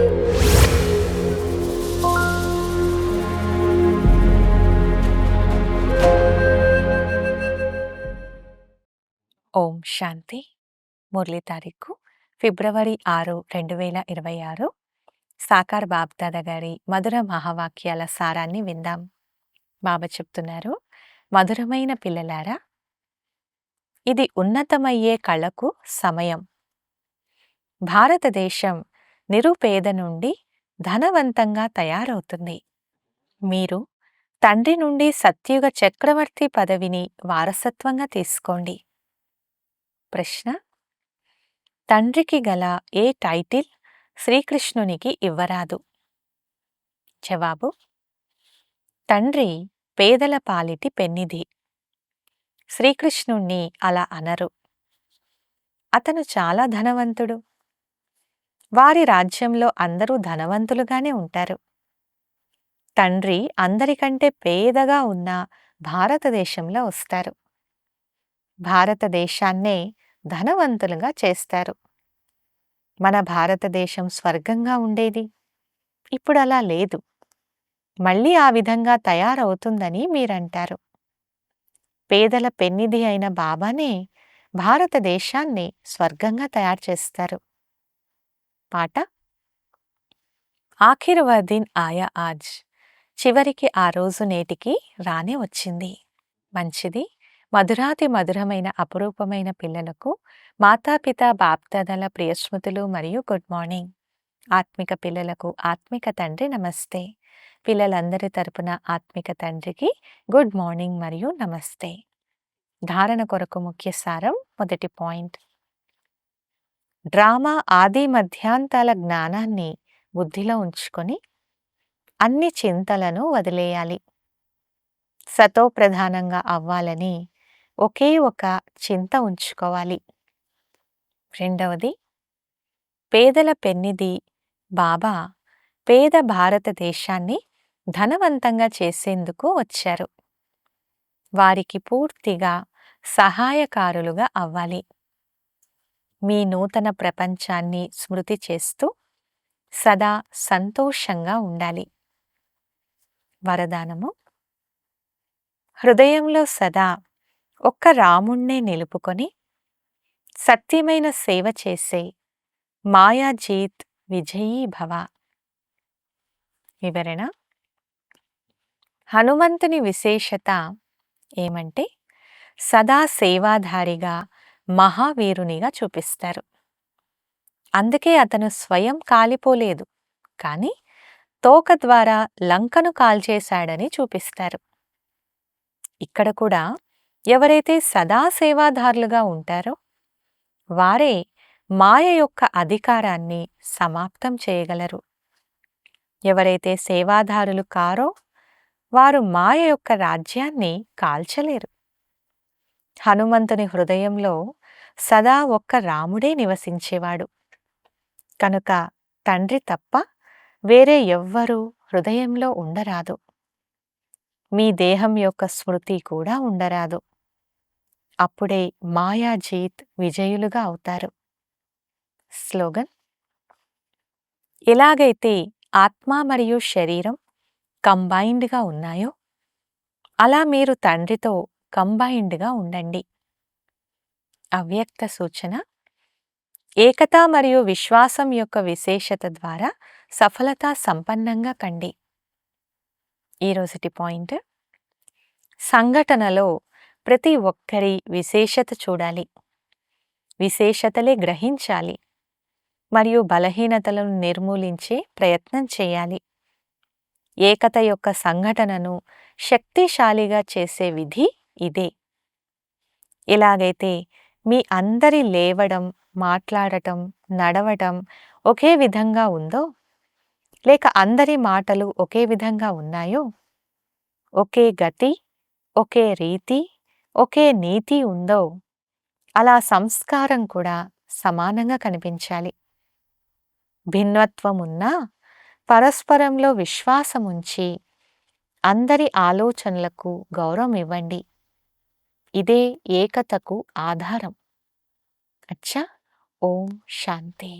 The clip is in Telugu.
ఓం శాంతి. మురళీ తారీఖు ఫిబ్రవరి ఆరు రెండు వేల ఇరవై ఆరు. సాకార్ బాబ్దాదా గారి మధుర మహావాక్యాల సారాన్ని విందాం. బాబా చెప్తున్నారు మధురమైన పిల్లలారా ఇది ఉన్నతమయ్యే కళకు సమయం. భారతదేశం నిరుపేద నుండి ధనవంతంగా తయారవుతుంది మీరు తండ్రి నుండి సత్యుగ చక్రవర్తి పదవిని వారసత్వంగా తీసుకోండి. ప్రశ్న తండ్రికి గల ఏ టైటిల్ శ్రీకృష్ణునికి ఇవ్వరాదు? జవాబు తండ్రి పేదల పాలిటి పెన్నిధి. శ్రీకృష్ణుణ్ణి అలా అనరు. అతను చాలా ధనవంతుడు. వారి రాజ్యంలో అందరూ ధనవంతులుగానే ఉంటారు. తండ్రి అందరికంటే పేదగా ఉన్న భారతదేశంలో వస్తారు. భారతదేశాన్నే ధనవంతులుగా చేస్తారు. మన భారతదేశం స్వర్గంగా ఉండేది. ఇప్పుడు అలా లేదు. మళ్ళీ ఆ విధంగా తయారవుతుందని మీరంటారు. పేదల పెన్నిధి అయిన బాబానే భారతదేశాన్ని స్వర్గంగా తయారు చేస్తారు. పాట ఆఖిర్ వదిన్ ఆయా ఆజ్ చివరికి ఆ రోజు నేటికి రానే వచ్చింది. మంచిది. మధురాతి మధురమైన అపురూపమైన పిల్లలకు మాతాపిత బాప్దాదల ప్రియస్మృతులు మరియు గుడ్ మార్నింగ్. ఆత్మిక పిల్లలకు ఆత్మిక తండ్రి నమస్తే. పిల్లలందరి తరపున ఆత్మిక తండ్రికి గుడ్ మార్నింగ్ మరియు నమస్తే. ధారణ కొరకు ముఖ్య సారం మొదటి పాయింట్. డ్రామా ఆది మధ్యాంతాల జ్ఞానాన్ని బుద్ధిలో ఉంచుకొని అన్ని చింతలను వదిలేయాలి. సతో ప్రధానంగా అవ్వాలని ఒకే ఒక చింత ఉంచుకోవాలి. రెండవది పేదల పెన్నిది బాబా పేద భారతదేశాన్ని ధనవంతంగా చేసేందుకు వచ్చారు. వారికి పూర్తిగా సహాయకారులుగా అవ్వాలి. మీ నూతన ప్రపంచాన్ని స్మృతి చేస్తూ సదా సంతోషంగా ఉండాలి. వరదానము. హృదయంలో సదా ఒక్క రాముణ్ణే నిలుపుకొని సత్యమైన సేవ చేసే మాయాజీత్ విజయీ భవ. వివరణ. హనుమంతుని విశేషత ఏమంటే సదా సేవాధారిగా మహావీరునిగా చూపిస్తారు. అందుకే అతను స్వయం కాలిపోలేదు. కానీ తోక ద్వారా లంకను కాల్చేశాడని చూపిస్తారు. ఇక్కడ కూడా ఎవరైతే సదా సేవాదారులుగా ఉంటారో వారే మాయ యొక్క అధికారాన్ని సమాప్తం చేయగలరు. ఎవరైతే సేవాదారులు కారో వారు మాయ యొక్క రాజ్యాన్ని కాల్చలేరు. హనుమంతుని హృదయంలో సదా ఒక్క రాముడే నివసించేవాడు. కనుక తండ్రి తప్ప వేరే ఎవ్వరూ హృదయంలో ఉండరాదు. మీ దేహం యొక్క స్మృతి కూడా ఉండరాదు. అప్పుడే మాయాజీత్ విజయులుగా అవుతారు. స్లోగన్ ఎలాగైతే ఆత్మ మరియు శరీరం కంబైన్డ్గా ఉన్నాయో అలా మీరు తండ్రితో కంబైన్డ్గా ఉండండి. అవ్యక్త సూచన. ఏకత మరియు విశ్వాసం యొక్క విశేషత ద్వారా సఫలత సంపన్నంగా కండి. ఈరోజుటి పాయింట్. సంఘటనలో ప్రతి ఒక్కరి విశేషత చూడాలి. విశేషతలే గ్రహించాలి. మరియు బలహీనతలను నిర్మూలించే ప్రయత్నం చేయాలి. ఏకత యొక్క సంఘటనను శక్తిశాలిగా చేసే విధి ఇదే. ఎలాగైతే మీ అందరి లేవడం మాట్లాడటం నడవటం ఒకే విధంగా ఉందో? లేక అందరి మాటలు ఒకే విధంగా ఉన్నాయో? ఒకే గతి ఒకే రీతి ఒకే నీతి ఉందో? అలా సంస్కారం కూడా సమానంగా కనిపించాలి. భిన్నత్వం ఉన్నా పరస్పరంలో విశ్వాసం ఉంచి అందరి ఆలోచనలకు గౌరవం ఇవ్వండి ఇదే ఏకతకు ఆధారం. అచ్చా ఓం శాంతి.